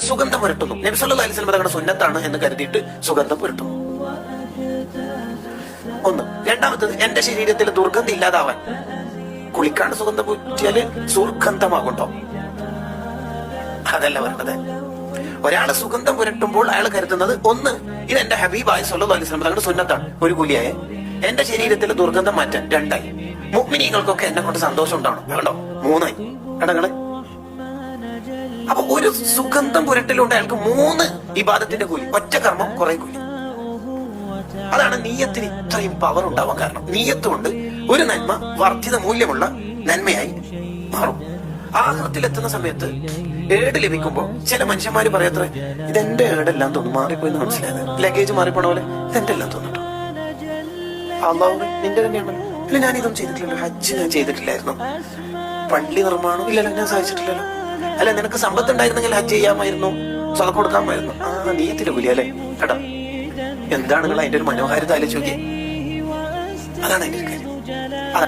സുഗന്ധം പുരട്ടുന്നു. നബി സല്ലല്ലാഹു അലൈഹി സ്വലം തങ്ങളുടെ സുന്നത്താണ് എന്ന് കരുതിയിട്ട് സുഗന്ധം പുരട്ടുന്നു ഒന്ന്. രണ്ടാമത്തത് എന്റെ ശരീരത്തിൽ ദുർഗന്ധം ഇല്ലാതാവാൻ. കുളിക്കാണ്ട് സുഗന്ധം പൂറ്റിയാൽ സുർഗന്ധമാകുണ്ടോ അതല്ല പറഞ്ഞത് ഒരാൾ സുഗന്ധം പുരട്ടുമ്പോൾ അയാൾ കരുതുന്നത് ഒന്ന് ഇത് എന്റെ ഹബീബായ സല്ലല്ലാഹു അലൈഹി സ്വലം തങ്ങളുടെ സുന്നത്താണ്. ഒരു കുലിയായ എന്റെ ശരീരത്തിൽ ദുർഗന്ധം മാറ്റാൻ രണ്ടായി. മുഗ്മിനികൾക്കൊക്കെ എന്നെ കൊണ്ട് സന്തോഷം ഉണ്ടാവണം വേണ്ടോ മൂന്നായി കടങ്ങൾ ഒരു സുഗന്ധം പുരട്ടലുണ്ട്. അയാൾക്ക് മൂന്ന് ഇബാദത്തിന്റെ കൂലി. ഒറ്റ കർമ്മം കുറെ കൂലി. അതാണ് നീയത്തിന് ഇത്രയും പവർ ഉണ്ടാവാൻ കാരണം. നീയത്ത് കൊണ്ട് ഒരു നന്മ വർദ്ധിത മൂല്യമുള്ള നന്മയായി മാറും. ആഹ്ലത്തിലെത്തുന്ന സമയത്ത് ഏട് ലഭിക്കുമ്പോൾ ചില മനുഷ്യന്മാര് പറയത്ര ഇതെന്റെ ഏടെല്ലാം തോന്നും. മാറിപ്പോയി എന്ന് മനസ്സിലായത്? ലഗേജ് മാറിപ്പോണ പോലെ ഇതെന്റെ എല്ലാം തോന്നിട്ടു? നിന്റെ തന്നെയാണല്ലോ ഇല്ല ഞാൻ ഇതൊന്നും ചെയ്തിട്ടില്ലല്ലോ. ഹജ്ജ് ഞാൻ ചെയ്തിട്ടില്ലായിരുന്നു. പള്ളി നിർമ്മാണം ഇല്ലല്ലോ ഞാൻ സാധിച്ചിട്ടില്ലല്ലോ അല്ല നിനക്ക് സമ്പത്ത് ഉണ്ടായിരുന്നെങ്കിൽ ഹജ്ജ് ചെയ്യാമായിരുന്നു. സ്വതം കൊടുക്കാമായിരുന്നു. ആ നീയത്തിന്റെ പുലി അല്ലേ? കേട്ടോ എന്താണ് നിങ്ങൾ അതിന്റെ ഒരു മനോഹാരിത ആലോചിച്ച് നോക്കിയേ? അതാണ് അതിന്റെ കാര്യം.